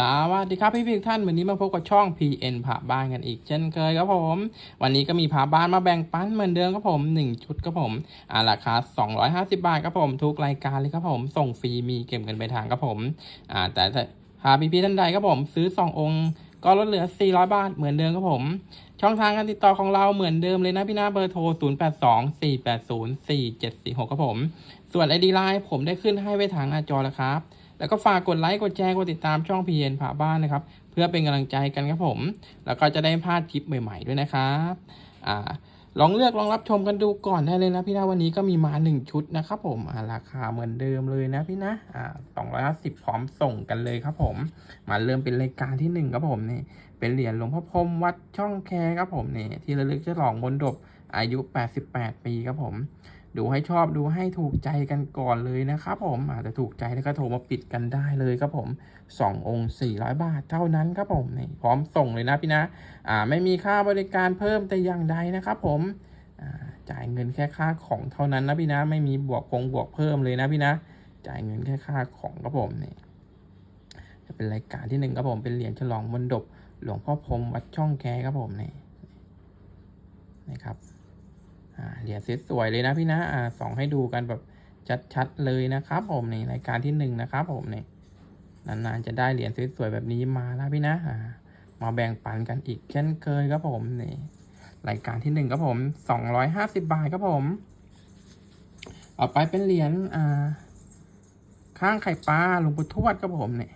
สวัสดีครับพี่พี่ท่านวันนี้มาพบกับช่อง PN ผ่าบ้านกันอีกเช่นเคยครับผม วันนี้ก็มีผ่าบ้านมาแบ่งปันเหมือนเดิมครับผม 1 ชุดครับผมอ่าราคา 250 บาทครับผมทุกรายการเลยครับผม ส่งฟรีมีเก็บกันไปทางครับผมอ่าแต่ถ้าหากพี่พี่ท่านใดครับผม ซื้อ 2 องค์ก็ลดเหลือ 400 บาท เหมือนเดิมครับผม ช่องทางการติดต่อของเราเหมือนเดิมเลยนะพี่นาเบอร์โทร 0824804746 ครับผม ส่วน ID Line ผมได้ขึ้นให้ไว้ทางหน้าจอแล้วครับ แล้วก็ฝากกดไลค์กดแชร์กดติดตามช่องพีเอ็นผ่าบ้านนะครับ เพื่อเป็นกำลังใจกันครับผม แล้วก็จะได้พลาดคลิปใหม่ ๆ ด้วยนะครับอ่าลองเลือกลองรับชมกันดูก่อนได้เลยนะพี่นะวันนี้ก็มีมาหนึ่งชุดนะครับผมาราคาเหมือนเดิมเลยนะพี่นะอ่าสองร้อยห้าสิบพร้อมส่งกันเลยครับผม มาเริ่มเป็นรายการที่หนึ่งครับผมนี่เป็นเหรียญหลวงพ่อพรมวัดช่องแคครับผมนี่ที่ระลึกฉลองบนดบอายุ 88 ปีครับผม ดูให้ชอบดูให้ถูกใจกันก่อนเลยนะครับผมอาจจะถูกใจแล้วก็โทรมาปิดกันได้เลยครับผมสององค์ 400 บาทเท่านั้นครับผมนี่พร้อมส่งเลยนะพี่นะอ่าไม่มีค่าบริการเพิ่มแต่อย่างใดนะครับผมจ่ายเงินแค่ค่าของเท่านั้นนะพี่นะ ไม่มีบวกคงบวกเพิ่มเลยนะพี่นะ จ่ายเงินแค่ค่าของครับผมนี่จะเป็นรายการที่หนึ่งครับผมเป็นเหรียญฉลองมนดบหลวงพ่อพรมวัดช่องแคครับผมนี่นี่ครับ เหรียญสวยเลยนะพี่นะอ่าส่องให้ดูกันแบบชัดๆเลยนะครับผมในรายการที่หนึ่งนะครับผมนี่นานๆจะได้เหรียญสวยๆแบบนี้มาแล้วพี่นะอ่ามาแบ่งปันกันอีกเช่นเคยครับผมนี่รายการที่หนึ่งครับผมสองร้อยห้าสิบบาทครับผมต่อไปเป็นเหรียญอ่า ข้างไข่ปลาหลวงปู่ทวดครับผมเนี่ย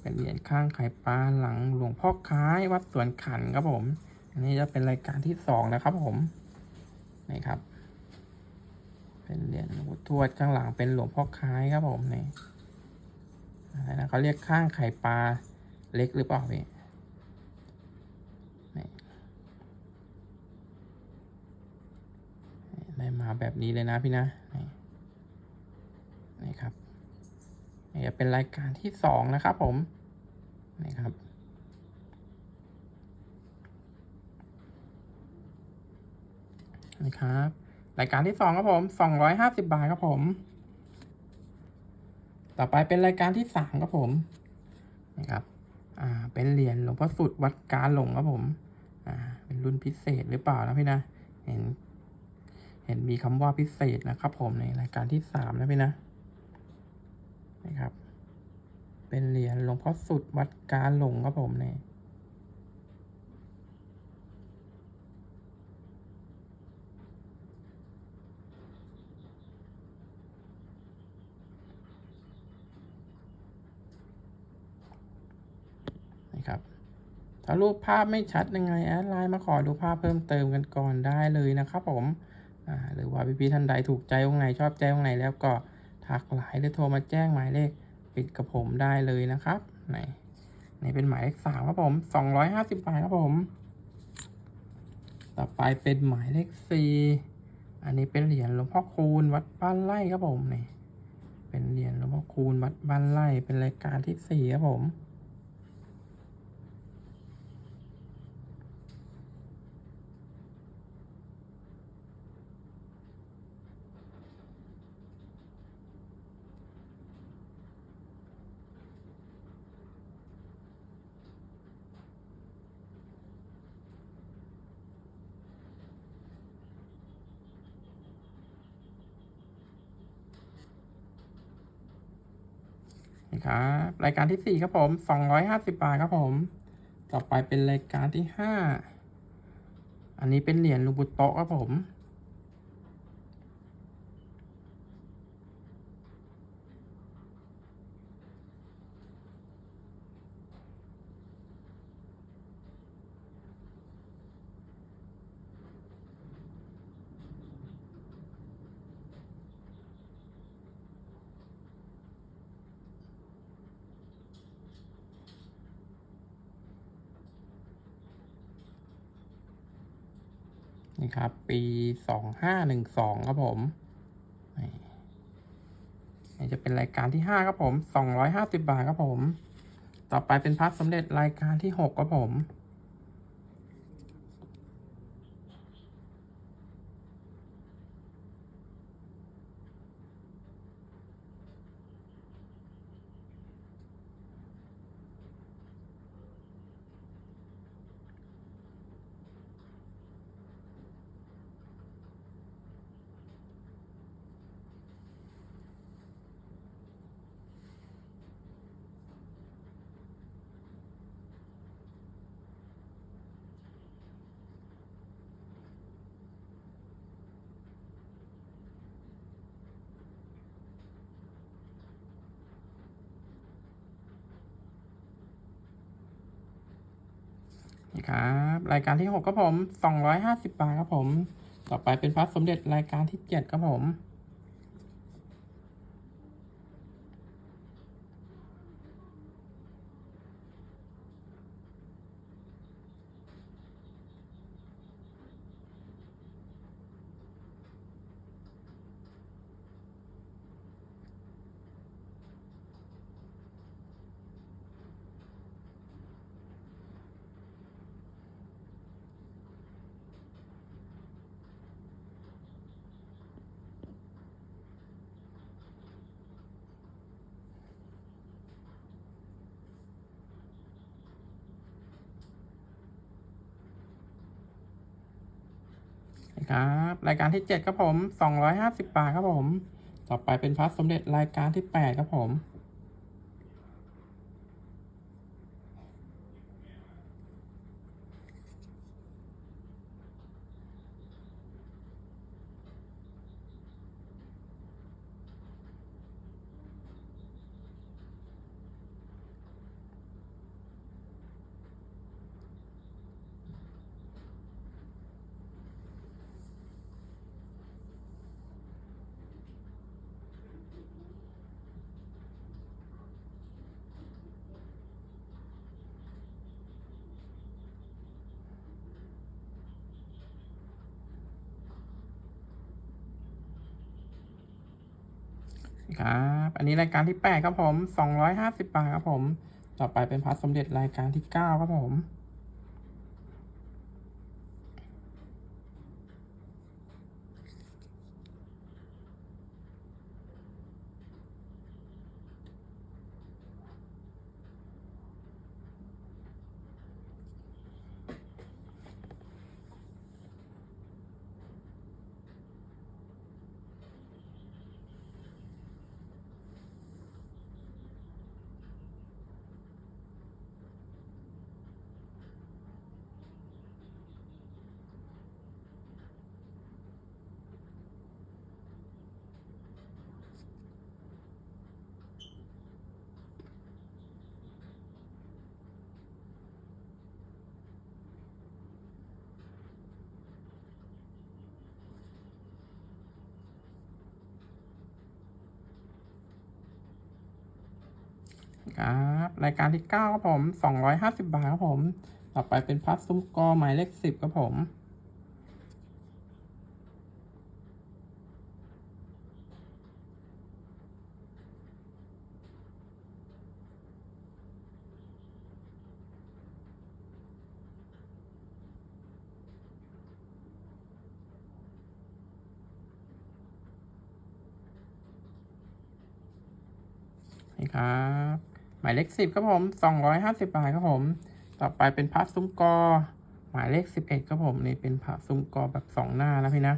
เป็นเหรียญข้างไข่ปลาหลังหลวงพ่อค้ายวัดสวนขันครับผม อันนี้จะเป็นรายการที่สองนะครับผม นี่ครับ เป็นเหรียญหลวงปู่ทวดข้างหลังเป็นหลวงพ่อคล้ายครับผมนี่อะไรนะเขาเรียกข้างไข่ปลาเล็กหรือเปล่าพี่นี่ได้มาแบบนี้เลยนะพี่นะนี่นี่ครับนี่จะเป็นรายการที่สองนะครับผมนี่ครับ นะครับรายการที่สองครับผมสองร้อยห้าสิบาทครับผม ต่อไปเป็นรายการที่สามครับผมนะครับอ่าเป็นเหรียญหลวงพ่อสุดวัดการหลงครับผมอ่าเป็นรุ่นพิเศษหรือเปล่านะพี่นะเห็น เห็นมีคำว่าพิเศษนะครับผมในรายการที่สามนะพี่นะนะครับ เป็นเหรียญหลวงพ่อสุดวัดการหลงครับผมเนี่ย นะครับ ถ้ารูปภาพไม่ชัดยังไงแอดไลน์มาขอดูภาพเพิ่มเติมกันก่อนได้เลยนะครับผมหรือว่าพี่ๆท่านใดถูกใจตรงไหนชอบใจตรงไหนแล้วก็ทักไลน์หรือโทรมาแจ้งหมายเลขปิดกับผมได้เลยนะครับไหนนี่เป็นหมายเลขสามครับผมสองร้อยห้าสิบบาทครับผม ต่อไปเป็นหมายเลขสี่อันนี้เป็นเหรียญหลวงพ่อคูณวัดบ้านไร่ครับผมนี่เป็นเหรียญหลวงพ่อคูณวัดบ้านไร่เป็นรายการที่สี่ครับผม นี่ ครับ รายการที่สี่ครับผมสองร้อยห้าสิบาทครับผม ต่อไปเป็นรายการที่ห้าอันนี้เป็นเหรียญลูบุโตะครับผม นี่ครับ ปีสองห้าหนึ่งสองครับผมนี่จะเป็นรายการที่ห้าครับผมสองร้อยห้าสิบาทครับผม ต่อไปเป็นพัดสำเร็จรายการที่หกครับผม ครับ รายการที่หกครับผมสองร้อยห้าสิบบาทครับผม ต่อไปเป็นพระสมเด็จรายการที่เจ็ดครับผม ครับ รายการที่เจ็ดครับผมสองร้อยห้าสิบบาทครับผม ต่อไปเป็นพระสมเด็จรายการที่แปดครับผม ครับ อันนี้รายการที่แปดครับผมสองร้อยห้าสิบบาทครับผม ต่อไปเป็นพระสมเด็จรายการที่เก้าครับผม ครับ รายการที่เก้าครับผมสองร้อยห้าสิบบาทครับผม ต่อไปเป็นพัดซุ้มกอหมายเลขสิบครับผมนี่ครับ หมายเลขสิบครับผมสองร้อยห้าสิบบาทครับผม ต่อไปเป็นพระซุ้มกอ หมายเลขสิบเอ็ดครับผมนี่เป็นพระซุ้มกอแบบสองหน้านะพี่นะ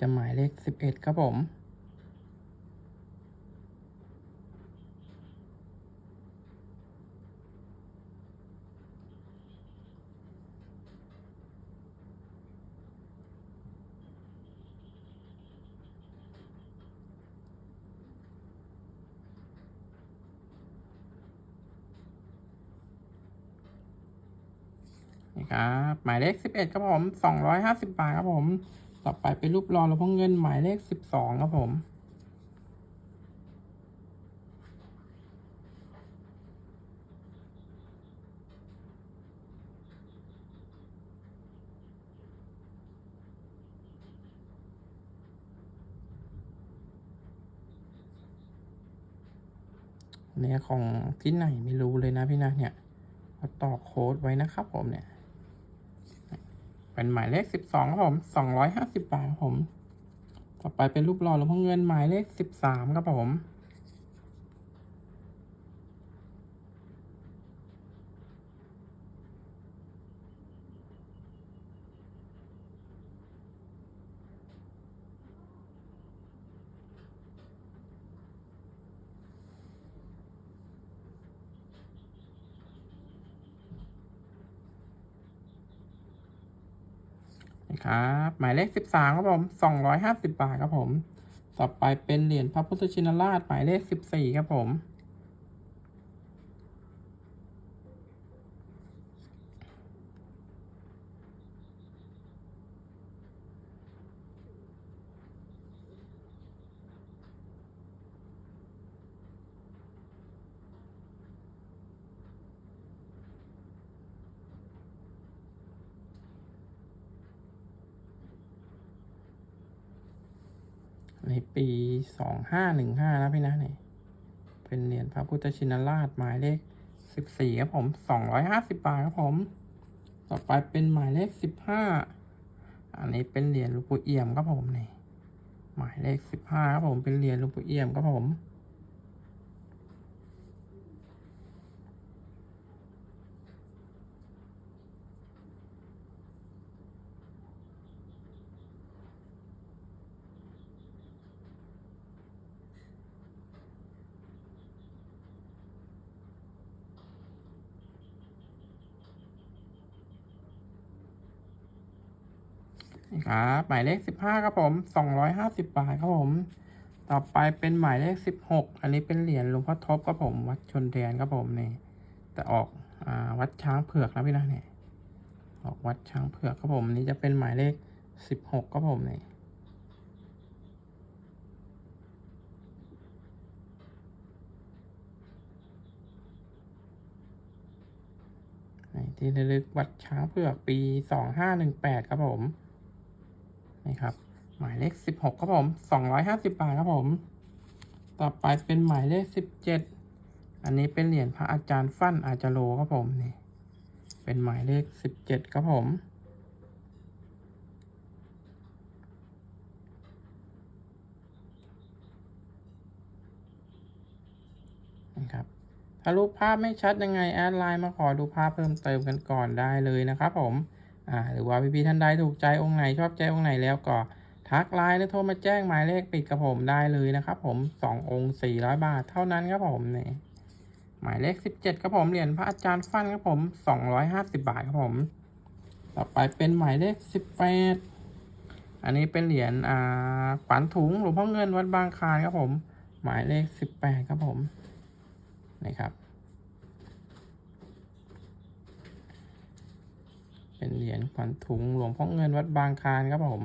จะหมายเลขสิบเอ็ดครับผม ครับ หมายเลขสิบเอ็ดครับผมสองร้อยห้าสิบบาทครับผม ต่อไปเป็นรูปหล่อหลวงพ่อเงินหมายเลขสิบสองครับผมเนี่ยของที่ไหนไม่รู้เลยนะพี่นะเนี่ยเขาต่อโค้ดไว้นะครับผมเนี่ย เป็นหมายเลขสิบสองครับผมสองร้อยห้าสิบบาทครับผม ต่อไปเป็นรูปหล่อหลวงพ่อเงินหมายเลขสิบสามครับผม นะครับหมายเลขสิบสามครับผมสองร้อยห้าสิบบาทครับผม ต่อไปเป็นเหรียญพระพุทธชินราชหมายเลขสิบสี่ครับผม ในปีสองห้าหนึ่งห้านะพี่นะเนี่ยเป็นเหรียญพระพุทธชินราชหมายเลขสิบสี่ครับผมสองร้อยห้าสิบบาทครับผม ต่อไปเป็นหมายเลขสิบห้าอันนี้เป็นเหรียญหลวงปู่เอี่ยมครับผมนี่หมายเลขสิบห้าครับผมเป็นเหรียญหลวงปู่เอี่ยมครับผม ครับหมายเลขสิบห้าครับผมสองร้อยห้าสิบบาทครับผม ต่อไปเป็นหมายเลขสิบหกอันนี้เป็นเหรียญหลวงพ่อทบครับผม วัดชนแดนครับผมนี่แต่ออกอ่าวัดช้างเผือกนะพี่นะเนี่ยออกวัดช้างเผือกครับผมนี้จะเป็นหมายเลขสิบหกครับผมนี่นี่ที่ระลึกวัดช้างเผือกปีสองห้าหนึ่งแปดครับผม นี่ครับ หมายเลขสิบหกครับผมสองร้อยห้าสิบบาทครับผม ต่อไปเป็นหมายเลขสิบเจ็ดอันนี้เป็นเหรียญพระอาจารย์ฟั่นอาจารโลครับผมนี่ เป็นหมายเลขสิบเจ็ดครับผมนะครับถ้ารูปภาพไม่ชัดยังไงแอดไลน์มาขอดูภาพเพิ่มเติมกันก่อนได้เลยนะครับผม อ่าหรือว่าพี่ๆท่านใดถูกใจองค์ไหนชอบใจองค์ไหนแล้วก็ทักไลน์หรือโทรมาแจ้งหมายเลขปิดกับผมได้เลยนะครับผมสององค์สี่ร้อยบาทเท่านั้นครับผมนี่หมายเลขสิบเจ็ดครับผมเหรียญพระอาจารย์ฟันครับผมสองร้อยห้าสิบบาทครับผม ต่อไปเป็นหมายเลขสิบแปดอันนี้เป็นเหรียญอ่าขวัญถุงหลวงพ่อเงินวัดบางคานครับผม หมายเลขสิบแปดครับผมนี่ครับ เป็นเหรียญขวัญถุงหลวงพ่อเงินวัดบางคานครับผม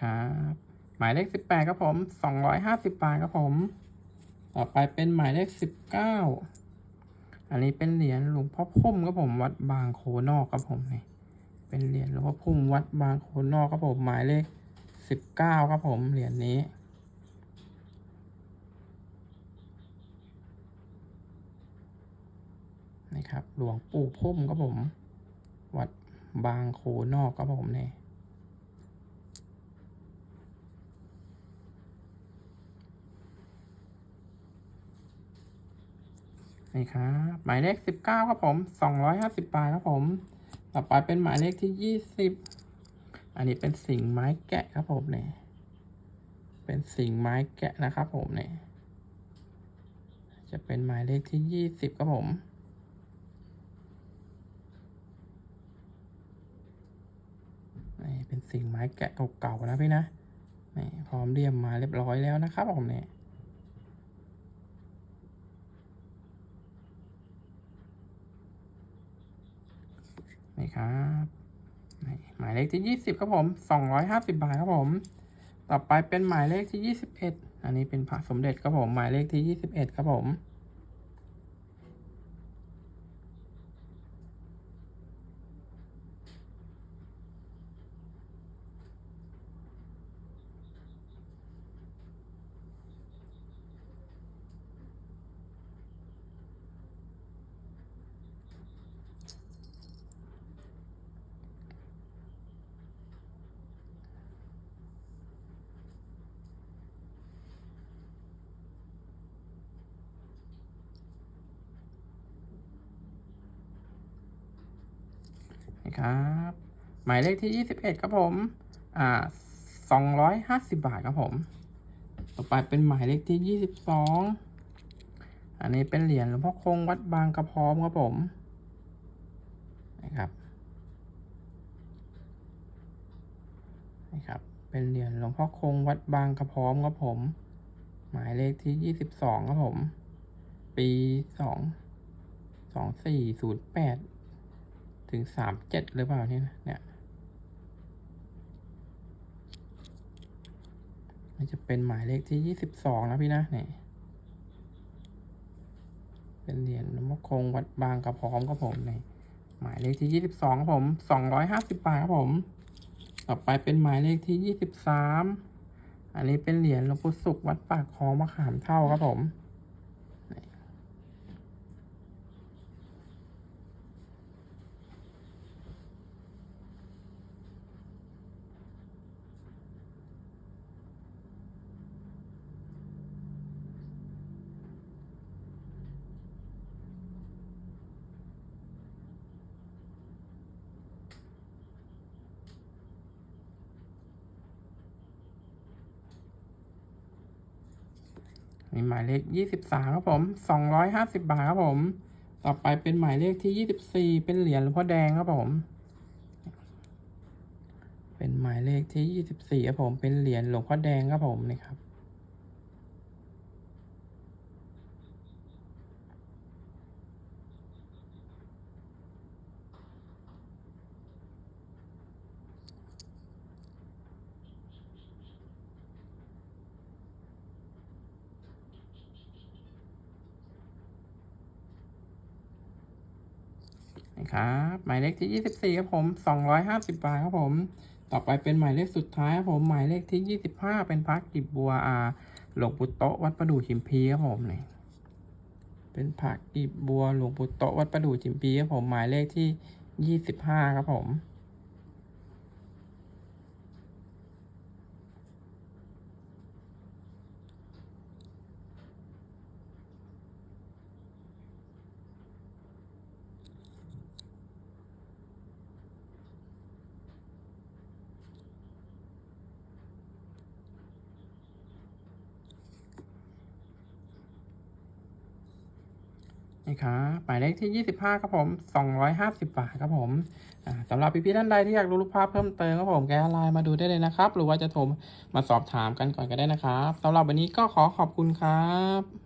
ครับหมายเลขสิบแปดครับผมสองร้อยห้าสิบบาทครับผม ต่อไปเป็นหมายเลขสิบเก้า อันนี้เป็นเหรียญหลวงพ่อพุ่มครับผมวัดบางโคนอกครับผมนี่เป็นเหรียญหลวงพ่อพุ่มวัดบางโคนอกครับผมหมายเลขสิบเก้าครับผมเหรียญนี้นี่ครับหลวงปู่พุ่มครับผม วัดบางโคนอกครับผมเนี่ย นี่ครับหมายเลขสิบเก้าครับผมสองร้อยห้าสิบบาทครับผม ต่อไปเป็นหมายเลขที่ยี่สิบอันนี้เป็นสิ่งไม้แกะครับผมเนี่ยเป็นสิ่งไม้แกะนะครับผมเนี่ยจะเป็นหมายเลขที่ยี่สิบครับผมนี่เป็นสิ่งไม้แกะเก่าๆนะพี่นะนี่พร้อมเรียมมาเรียบร้อยแล้วนะครับผมเนี่ย นี่ครับหมายเลขที่ยี่สิบครับผมสองร้อยห้าสิบาทครับผม ต่อไปเป็นหมายเลขที่ยี่สิบเอ็ดอันนี้เป็นพระสมเด็จครับผม หมายเลขที่ยี่สิบเอ็ดครับผม ครับ หมายเลขที่ 21 ครับผม อ่า250 บาทครับผม ต่อไปเป็นหมายเลขที่ 22 อันนี้เป็นเหรียญหลวงพ่อคงวัดบางกระพร้อมครับผม นะครับ นะครับ เป็นเหรียญหลวงพ่อคงวัดบางกระพร้อมครับผม หมายเลขที่ 22 ครับผม ปี 2 2408 ถึงสามเจ็ดหรือเปล่าเนี่ยนะเนี่ยมันจะเป็นหมายเลขที่ยี่สิบสองนะพี่นะเนี่ยเป็นเหรียญนมคงวัดบางกระพร้อมครับผมเนี่ยหมายเลขที่ยี่สิบสองครับผมสองร้อยห้าสิบบาทครับผม ต่อไปเป็นหมายเลขที่ยี่สิบสามอันนี้เป็นเหรียญหลวงปู่ศุกวัดปากคลองมะขามเท่าครับผม มีหมายเลขยี่สิบสามครับผมสองร้อยห้าสิบบาทครับผม ต่อไปเป็นหมายเลขที่ยี่สิบสี่เป็นเหรียญหลวงพ่อแดงครับผม เป็นหมายเลขที่ยี่สิบสี่ครับผม เป็นเหรียญหลวงพ่อแดงครับผมนี่ครับ นะครับหมายเลขที่ยี่สิบสี่ครับผมสองร้อยห้าสิบบาทครับผม ต่อไปเป็นหมายเลขสุดท้ายครับผมหมายเลขที่ยี่สิบห้าเป็นพระกิบบัวอาหลวงปู่โตวัดประดู่ชิมพีครับผมนี่เป็นพระกิบบัวหลวงปู่โตวัดประดู่ชิมพีครับผมหมายเลขที่ยี่สิบห้าครับผม นี่ครับหมายเลขที่ 25 ครับผม 250 บาทครับผมสำหรับพี่ๆท่านใดที่อยากรู้รูปภาพเพิ่มเติมครับผมแกไลน์มาดูได้เลยนะครับ หรือว่าจะโทรมาสอบถามกันก่อนก็ได้นะครับสำหรับวันนี้ก็ขอขอบคุณครับ